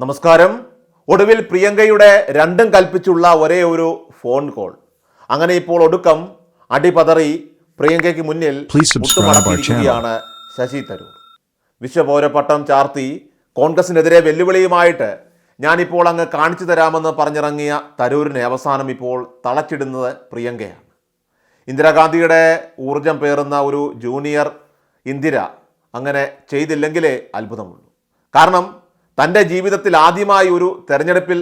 നമസ്കാരം. ഒടുവിൽ പ്രിയങ്കയുടെ രണ്ടും കൽപ്പിച്ചുള്ള ഒരേ ഒരു ഫോൺ കോൾ. അങ്ങനെ ഇപ്പോൾ ഒടുക്കം അടിപതറി പ്രിയങ്കയ്ക്ക് മുന്നിൽ മുട്ടുമടക്കിയിരിക്കുകയാണ് ശശി തരൂർ. വിശ്വപൗരപട്ടം ചാർത്തി കോൺഗ്രസിനെതിരെ വെല്ലുവിളിയുമായിട്ട് ഞാനിപ്പോൾ അങ്ങ് കാണിച്ചു തരാമെന്ന് പറഞ്ഞിറങ്ങിയ തരൂരിനെ അവസാനം ഇപ്പോൾ തളച്ചിടുന്നത് പ്രിയങ്കയാണ്. ഇന്ദിരാഗാന്ധിയുടെ ഊർജം പേറുന്ന ഒരു ജൂനിയർ ഇന്ദിര അങ്ങനെ ചെയ്തില്ലെങ്കിലേ അത്ഭുതമുള്ളൂ. കാരണം തന്റെ ജീവിതത്തിൽ ആദ്യമായി ഒരു തെരഞ്ഞെടുപ്പിൽ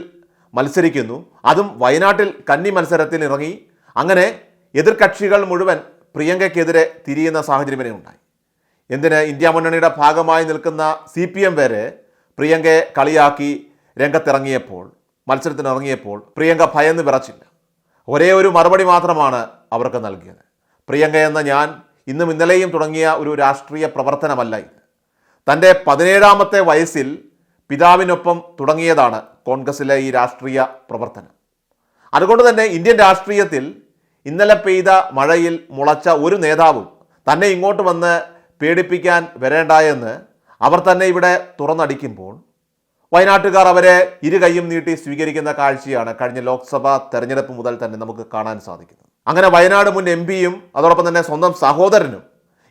മത്സരിക്കുന്നു. അതും വയനാട്ടിൽ കന്നി മത്സരത്തിൽ ഇറങ്ങി. അങ്ങനെ എതിർകക്ഷികൾ മുഴുവൻ പ്രിയങ്കയ്ക്കെതിരെ തിരിയുന്ന സാഹചര്യം വരെ ഉണ്ടായി. എന്തിന് ഇന്ത്യ മുന്നണിയുടെ ഭാഗമായി നിൽക്കുന്ന സി പി എം വരെ പ്രിയങ്കയെ കളിയാക്കി രംഗത്തിറങ്ങിയപ്പോൾ മത്സരത്തിനിറങ്ങിയപ്പോൾ പ്രിയങ്ക ഭയന്ന് വിറച്ചില്ല. ഒരേ ഒരു മറുപടി മാത്രമാണ് അവർക്ക് നൽകിയത്. പ്രിയങ്ക എന്ന ഞാൻ ഇന്നും ഇന്നലെയും തുടങ്ങിയ ഒരു രാഷ്ട്രീയ പ്രവർത്തനമല്ല ഇത്. തന്റെ പതിനേഴാമത്തെ വയസ്സിൽ പിതാവിനൊപ്പം തുടങ്ങിയതാണ് കോൺഗ്രസിലെ ഈ രാഷ്ട്രീയ പ്രവർത്തനം. അതുകൊണ്ട് തന്നെ ഇന്ത്യൻ രാഷ്ട്രീയത്തിൽ ഇന്നലെ പെയ്ത മഴയിൽ മുളച്ച ഒരു നേതാവും തന്നെ ഇങ്ങോട്ട് വന്ന് പേടിപ്പിക്കാൻ വരേണ്ട എന്ന് അവർ തന്നെ ഇവിടെ തുറന്നടിക്കുമ്പോൾ വയനാട്ടുകാർ അവരെ ഇരു കൈയും നീട്ടി സ്വീകരിക്കുന്ന കാഴ്ചയാണ് കഴിഞ്ഞ ലോക്സഭാ തെരഞ്ഞെടുപ്പ് മുതൽ തന്നെ നമുക്ക് കാണാൻ സാധിക്കുന്നത്. അങ്ങനെ വയനാട് മുൻ എം പിയും അതോടൊപ്പം തന്നെ സ്വന്തം സഹോദരനും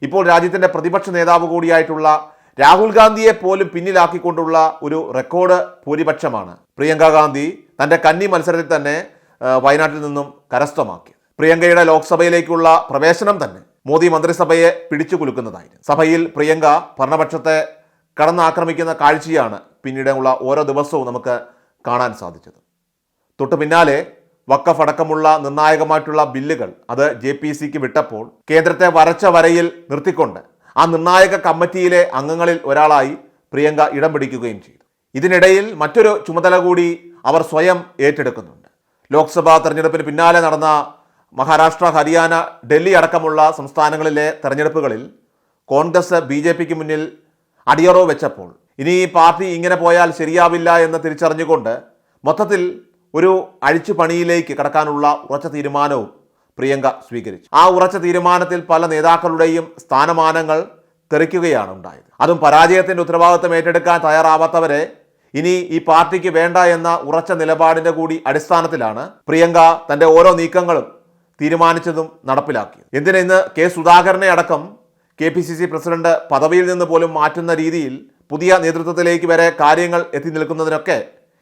ഇപ്പോൾ രാജ്യത്തിന്റെ പ്രതിപക്ഷ നേതാവ് കൂടിയായിട്ടുള്ള രാഹുൽ ഗാന്ധിയെ പോലും പിന്നിലാക്കിക്കൊണ്ടുള്ള ഒരു റെക്കോർഡ് ഭൂരിപക്ഷമാണ്. പ്രിയങ്ക ഗാന്ധി തന്റെ കന്നി മത്സരത്തിൽ തന്നെ വയനാട്ടിൽ നിന്നും കരസ്ഥമാക്കി. പ്രിയങ്കയുടെ ലോക്സഭയിലേക്കുള്ള പ്രവേശനം തന്നെ മോദി മന്ത്രിസഭയെ പിടിച്ചു കുലുക്കുന്നതായിരുന്നു. സഭയിൽ പ്രിയങ്ക ഭരണപക്ഷത്തെ കടന്നാക്രമിക്കുന്ന കാഴ്ചയാണ് പിന്നീടുള്ള ഓരോ ദിവസവും നമുക്ക് കാണാൻ സാധിച്ചത്. തൊട്ടു പിന്നാലെ വക്കഫ് അടക്കമുള്ള നിർണായകമായിട്ടുള്ള ബില്ലുകൾ അത് ജെ പി സിക്ക് വിട്ടപ്പോൾ കേന്ദ്രത്തെ വരച്ച വരയിൽ നിർത്തിക്കൊണ്ട് ആ നിർണായക കമ്മിറ്റിയിലെ അംഗങ്ങളിൽ ഒരാളായി പ്രിയങ്ക ഇടം പിടിക്കുകയും ചെയ്തു. ഇതിനിടയിൽ മറ്റൊരു ചുമതല കൂടി അവർ സ്വയം ഏറ്റെടുക്കുന്നുണ്ട്. ലോക്സഭാ തെരഞ്ഞെടുപ്പിന് പിന്നാലെ നടന്ന മഹാരാഷ്ട്ര ഹരിയാന ഡൽഹി അടക്കമുള്ള സംസ്ഥാനങ്ങളിലെ തെരഞ്ഞെടുപ്പുകളിൽ കോൺഗ്രസ് ബി ജെ പിക്ക് മുന്നിൽ അടിയറവ് വെച്ചപ്പോൾ ഇനി ഈ പാർട്ടി ഇങ്ങനെ പോയാൽ ശരിയാവില്ല എന്ന് തിരിച്ചറിഞ്ഞുകൊണ്ട് മൊത്തത്തിൽ ഒരു അഴിച്ചുപണിയിലേക്ക് കടക്കാനുള്ള ഉറച്ച തീരുമാനവും പ്രിയങ്ക സ്വീകരിച്ചു. ആ ഉറച്ച തീരുമാനത്തിൽ പല നേതാക്കളുടെയും സ്ഥാനമാനങ്ങൾ തെറിക്കുകയാണ് ഉണ്ടായത്. അതും പരാജയത്തിന്റെ ഉത്തരവാദിത്തം ഏറ്റെടുക്കാൻ തയ്യാറാവാത്തവരെ ഇനി ഈ പാർട്ടിക്ക് വേണ്ട എന്ന ഉറച്ച നിലപാടിന്റെ കൂടി അടിസ്ഥാനത്തിലാണ് പ്രിയങ്ക തന്റെ ഓരോ നീക്കങ്ങളും തീരുമാനിച്ചതും നടപ്പിലാക്കിയത്. എന്തിനാ ഇന്ന് കെ സുധാകരനെ അടക്കം K P C C president പദവിയിൽ നിന്ന് പോലും മാറ്റുന്ന രീതിയിൽ പുതിയ നേതൃത്വത്തിലേക്ക് വരെ കാര്യങ്ങൾ എത്തി നിൽക്കുന്നതിനൊക്കെ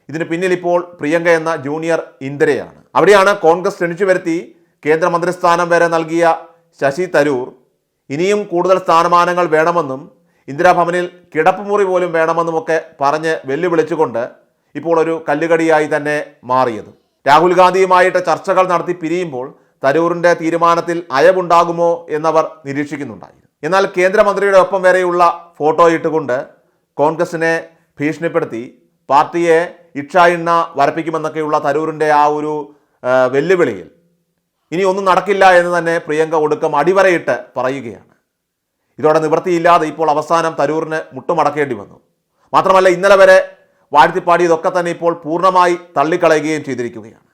ഇതിന് പിന്നിൽ ഇപ്പോൾ പ്രിയങ്ക എന്ന ജൂനിയർ ഇന്ദിരയാണ്. അവിടെയാണ് കോൺഗ്രസ് ക്ഷണിച്ചു വരുത്തി കേന്ദ്രമന്ത്രിസ്ഥാനം വരെ നൽകിയ ശശി തരൂർ ഇനിയും കൂടുതൽ സ്ഥാനമാനങ്ങൾ വേണമെന്നും ഇന്ദിരാഭവനിൽ കിടപ്പുമുറി പോലും വേണമെന്നുമൊക്കെ പറഞ്ഞ് വെല്ലുവിളിച്ചുകൊണ്ട് ഇപ്പോൾ ഒരു കല്ലുകടിയായി തന്നെ മാറിയത്. രാഹുൽ ഗാന്ധിയുമായിട്ട് ചർച്ചകൾ നടത്തി പിരിയുമ്പോൾ തരൂറിന്റെ തീരുമാനത്തിൽ അയവുണ്ടാകുമോ എന്നവർ നിരീക്ഷിക്കുന്നുണ്ടായിരുന്നു എന്നാൽ കേന്ദ്രമന്ത്രിയുടെ ഒപ്പം വരെയുള്ള ഫോട്ടോ ഇട്ടുകൊണ്ട് കോൺഗ്രസിനെ ഭീഷണിപ്പെടുത്തി പാർട്ടിയെ ഇക്ഷ വരപ്പിക്കുമെന്നൊക്കെയുള്ള തരൂരിന്റെ ആ ഒരു വെല്ലുവിളിയിൽ ഇനി ഒന്നും നടക്കില്ല എന്ന് തന്നെ പ്രിയങ്ക ഒടുക്കം അടിവരയിട്ട് പറയുകയാണ്. ഇതോടെ നിവൃത്തിയില്ലാതെ ഇപ്പോൾ അവസാനം തരൂറിന് മുട്ടുമടക്കേണ്ടി വന്നു. മാത്രമല്ല ഇന്നലെ വരെ വാഴ്ത്തിപ്പാടിയതൊക്കെ തന്നെ ഇപ്പോൾ പൂർണമായി തള്ളിക്കളയുകയും ചെയ്തിരിക്കുകയാണ്.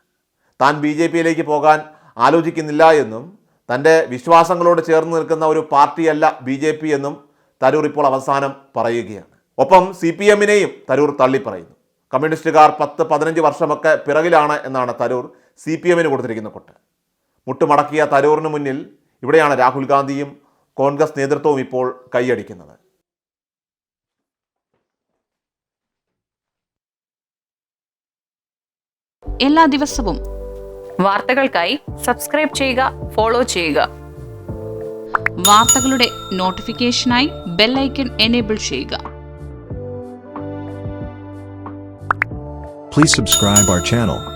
താൻ ബി ജെ പിയിലേക്ക് പോകാൻ ആലോചിക്കുന്നില്ല എന്നും തന്റെ വിശ്വാസങ്ങളോട് ചേർന്ന് നിൽക്കുന്ന ഒരു പാർട്ടിയല്ല ബി ജെ പി എന്നും തരൂർ ഇപ്പോൾ അവസാനം പറയുകയാണ്. ഒപ്പം സി പി എമ്മിനെയും തരൂർ തള്ളിപ്പറയുന്നു. കമ്മ്യൂണിസ്റ്റുകാർ പത്ത് പതിനഞ്ച് വർഷമൊക്കെ പിറകിലാണ് എന്നാണ് തരൂർ സി പി എമ്മിന് കൊടുത്തിരിക്കുന്ന കൊട്ട്. മുട്ടുമടക്കിയ തരൂറിന് മുന്നിൽ ഇവിടെയാണ് രാഹുൽ ഗാന്ധിയും കോൺഗ്രസ് നേതൃത്വവും ഇപ്പോൾ കൈയടിക്കുന്നത്. എല്ലാ ദിവസവും വാർത്തകൾക്കായി സബ്സ്ക്രൈബ് ചെയ്യുക ഫോളോ ചെയ്യുക. വാർത്തകളുടെ നോട്ടിഫിക്കേഷനായി ബെല്ലൈക്കൺ എനേബിൾ ചെയ്യുക. Please subscribe our channel.